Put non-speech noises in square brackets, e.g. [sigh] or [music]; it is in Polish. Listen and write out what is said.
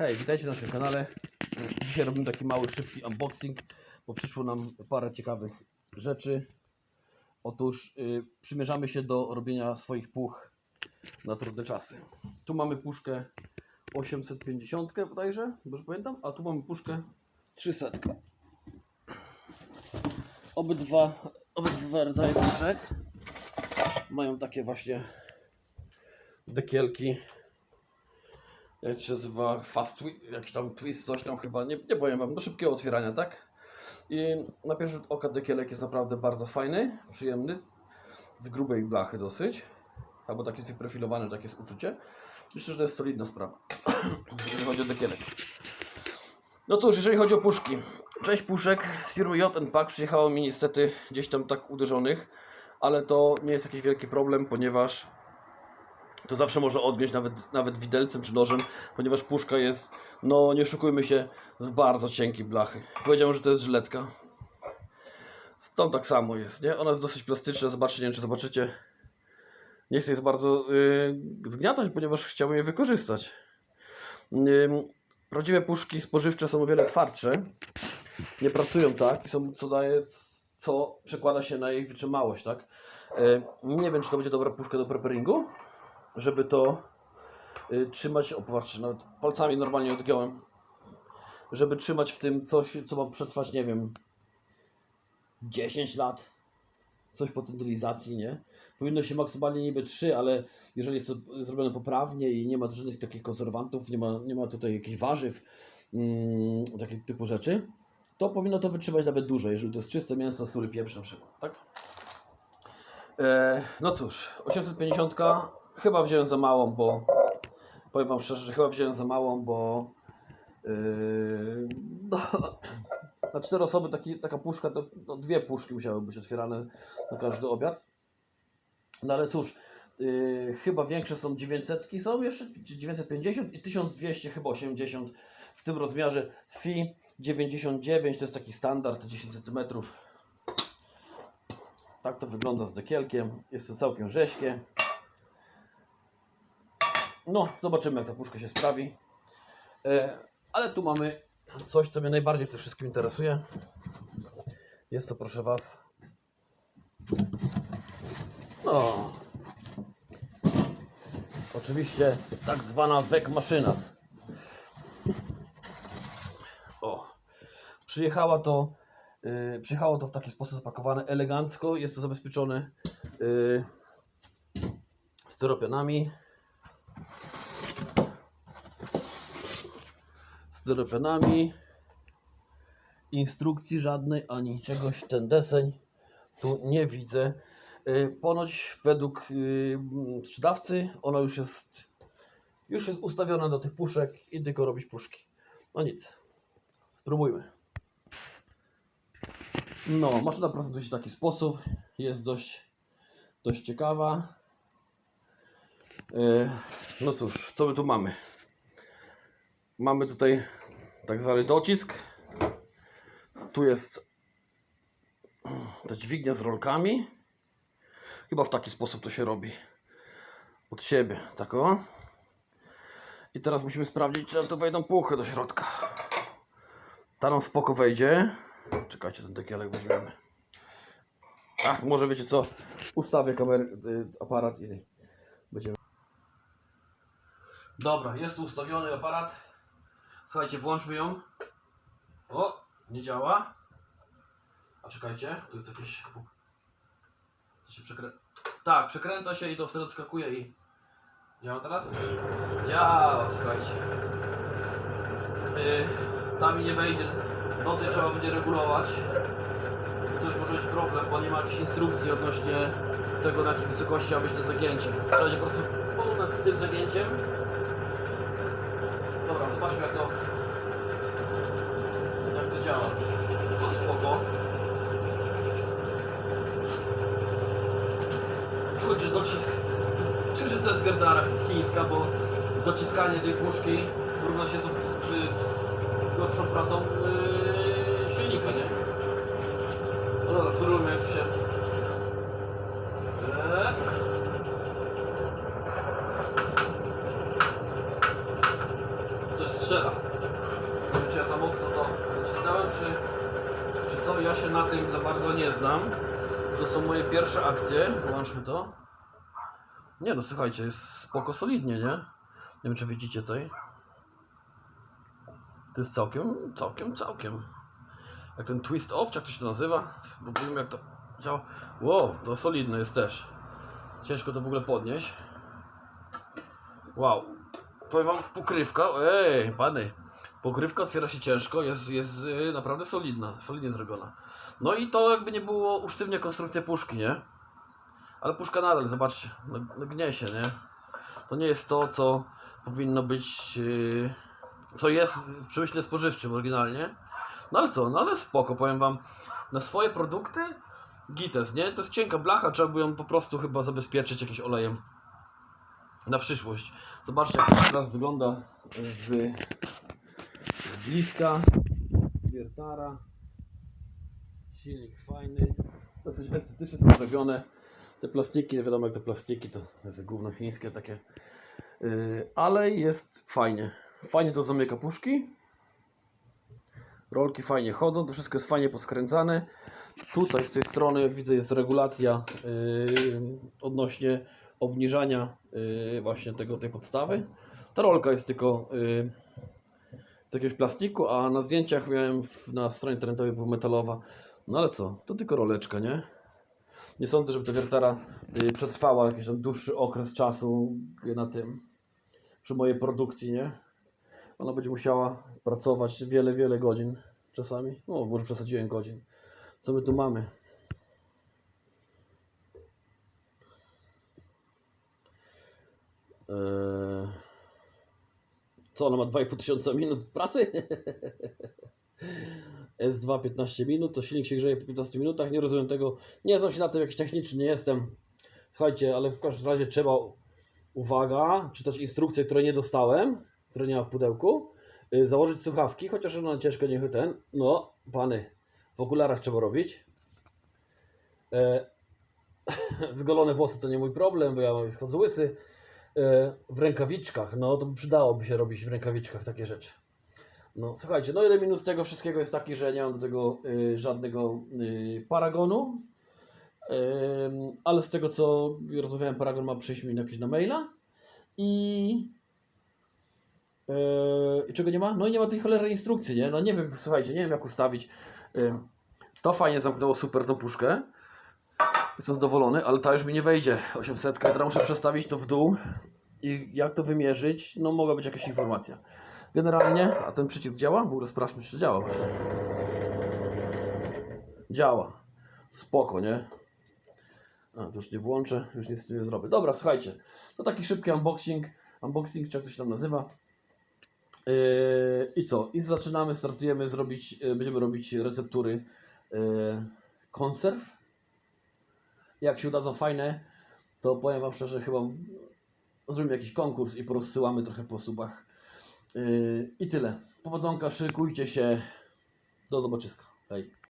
Hej, witajcie na naszym kanale. Dzisiaj robimy taki mały, szybki unboxing, bo przyszło nam parę ciekawych rzeczy. Otóż y, przymierzamy się do robienia swoich puch na trudne czasy. Tu mamy puszkę 850 bodajże, dobrze pamiętam, a tu mamy puszkę 300. Obydwa, obydwa rodzaje puszek mają takie właśnie dekielki jak się nazywa, fast twist, jakiś tam twist, coś tam chyba, nie, nie powiem wam, do szybkiego otwierania, tak? I na pierwszy rzut oka dekielek jest naprawdę bardzo fajny, przyjemny, z grubej blachy dosyć, albo tak jest wyprofilowany, tak jest uczucie. Myślę, że to jest solidna sprawa, [clears throat] jeżeli chodzi o dekielek. No cóż, jeżeli chodzi o puszki, część puszek z firmy J&Pack przyjechało mi niestety gdzieś tam tak uderzonych, ale to nie jest jakiś wielki problem, ponieważ to zawsze może odgiąć nawet, nawet widelcem czy nożem, ponieważ puszka jest, no nie oszukujmy się, z bardzo cienkiej blachy. Powiedziałem, że to jest żyletka. Z tą tak samo jest, nie? Ona jest dosyć plastyczna, zobaczcie, nie wiem czy zobaczycie. Nie chcę jej bardzo yy, zgniatać, ponieważ chciałbym je wykorzystać. Yy, prawdziwe puszki spożywcze są o wiele twardsze. Nie pracują tak i są, co daje, co przekłada się na ich wytrzymałość, tak? Yy, nie wiem, czy to będzie dobra puszka do preparingu, żeby to y, trzymać, o popatrzcie, nawet palcami normalnie odgiąłem, żeby trzymać w tym coś, co ma przetrwać, nie wiem, 10 lat, coś po tendylizacji, nie? Powinno się maksymalnie niby 3, ale jeżeli jest to zrobione poprawnie i nie ma żadnych takich konserwantów, nie ma, nie ma tutaj jakichś warzyw, mm, takich typu rzeczy, to powinno to wytrzymać nawet dłużej, jeżeli to jest czyste mięso, sól i pieprz na przykład, tak? E, no cóż, 850 chyba wziąłem za małą, bo powiem Wam szczerze, że chyba wziąłem za małą, bo yy, no, [clears throat] na cztery osoby taki, taka puszka, to no, dwie puszki musiały być otwierane na każdy obiad. No ale cóż, yy, chyba większe są 900 są jeszcze, czy 950 i 1200 chyba 80 w tym rozmiarze FI 99 to jest taki standard 10 cm. Tak to wygląda z dekielkiem. Jest to całkiem rześkie. No, zobaczymy jak ta puszka się sprawi. E, ale tu mamy coś, co mnie najbardziej w tym wszystkim interesuje. Jest to, proszę Was, no, oczywiście tak zwana wek maszyna. O, przyjechała to, yy, przyjechało to w taki sposób zapakowane elegancko. Jest to zabezpieczone yy, styropianami. Styropianami. Instrukcji żadnej ani czegoś ten deseń tu nie widzę. Y, Ponoć według y, sprzedawcy ona już jest już jest ustawiona do tych puszek i tylko robić puszki. No nic. Spróbujmy. No, maszyna prezentuje się w taki sposób. Jest dość, dość ciekawa. Y, No cóż, co my tu mamy? Mamy tutaj tak zwany docisk. Tu jest ta dźwignia z rolkami. Chyba w taki sposób to się robi. Od siebie, tak o. I teraz musimy sprawdzić, czy tu wejdą puchy do środka. Ta nam spoko wejdzie. Czekajcie, ten dekielek weźmiemy. Ach, może wiecie co? Ustawię kamerę, y, aparat i będziemy. Dobra, jest ustawiony aparat. Słuchajcie, włączmy ją. O, nie działa. A czekajcie, tu jest jakieś. To się przekrę... Tak, przekręca się i to wtedy skakuje i. Działa teraz? Działa, słuchajcie. Yy, tam mi nie wejdzie. To trzeba będzie regulować. To już może być problem, bo nie ma jakiejś instrukcji odnośnie tego, na jakiej wysokości ma być to zagięcie. Trzeba po prostu porównać z tym zagięciem. Zobaczmy jak to jak to działa. To spoko. Czuć, że docisk. Czuć, że to jest gardara chińska, bo dociskanie tej puszki równa się z, z pracą yy, silnika, nie? No dobra, spróbujmy jak się... Eee. To jest strzela. Nie wiem, czy ja za mocno to nacisnąłem, czy, czy co? Ja się na tym za bardzo nie znam. To są moje pierwsze akcje. Włączmy to. Nie no, słuchajcie, jest spoko solidnie, nie? Nie wiem, czy widzicie tutaj. To jest całkiem, całkiem, całkiem. Jak ten twist off, jak to się nazywa? Bo wiem jak to działa. Wow, to solidne jest też. Ciężko to w ogóle podnieść. Wow. Powiem wam, pokrywka, ej, pany. Pokrywka otwiera się ciężko, jest, jest y, naprawdę solidna, solidnie zrobiona. No i to jakby nie było usztywnia konstrukcja puszki, nie? Ale puszka nadal, zobaczcie, no, no gnie się, nie? To nie jest to, co powinno być, yy, co jest w przemyśle spożywczym oryginalnie. No ale co, no ale spoko, powiem wam, na swoje produkty gites, nie? To jest cienka blacha, trzeba by ją po prostu chyba zabezpieczyć jakimś olejem na przyszłość. Zobaczcie, jak to teraz wygląda z, z bliska. Wiertara. Silnik fajny. Dosyć estetycznie to zrobione. Te plastiki, wiadomo jak te plastiki, to jest gówno chińskie takie. Yy, ale jest fajnie. Fajnie to zamyka puszki. Rolki fajnie chodzą, to wszystko jest fajnie poskręcane. Tutaj z tej strony, jak widzę, jest regulacja yy, odnośnie obniżania yy, właśnie tego, tej podstawy. Ta rolka jest tylko z jakiegoś plastiku, a na zdjęciach miałem na stronie internetowej była metalowa. No ale co, to tylko roleczka, nie? Nie sądzę, żeby ta wiertara yy, przetrwała jakiś tam dłuższy okres czasu na tym, przy mojej produkcji, nie? Ona będzie musiała pracować wiele, wiele godzin czasami. No, może przesadziłem godzin. Co my tu mamy? Eee, Co ona ma 2,5 tysiąca minut pracy? [laughs] S2 15 minut, to silnik się grzeje po 15 minutach. Nie rozumiem tego. Nie znam się na tym, jakiś techniczny nie jestem. Słuchajcie, ale w każdym razie trzeba, uwaga, czytać instrukcje, które nie dostałem, które nie ma w pudełku. Yy, założyć słuchawki, chociaż one ciężko nie ten. No, pany, w okularach trzeba robić. E, [laughs] zgolone włosy to nie mój problem, bo ja mam schod z łysy. E, w rękawiczkach, no to przydałoby się robić w rękawiczkach takie rzeczy. No słuchajcie, no jeden minus tego wszystkiego jest taki, że nie mam do tego y, żadnego y, paragonu. Ym, ale z tego co rozmawiałem, paragon ma przyjść mi jakieś na maila. I Yy, I czego nie ma? No i nie ma tej cholernej instrukcji, nie? No nie wiem, słuchajcie, nie wiem jak ustawić. Yy, to fajnie zamknęło super tą puszkę. Jestem zadowolony, ale ta już mi nie wejdzie. 800, teraz muszę przestawić to w dół. I jak to wymierzyć? No mogła być jakaś informacja. Generalnie, a ten przycisk działa? W ogóle sprawdźmy, czy działa. Działa. Spoko, nie? A, to już nie włączę, już nic z tym nie zrobię. Dobra, słuchajcie. No taki szybki unboxing. Unboxing, czy jak to się tam nazywa. Yy, I co? I zaczynamy, startujemy zrobić, yy, będziemy robić receptury yy, konserw. Jak się udadzą fajne, to powiem Wam szczerze, chyba zrobimy jakiś konkurs i porozsyłamy trochę po subach. Yy, I tyle. Powodzonka, szykujcie się. Do zobaczyska. Hej.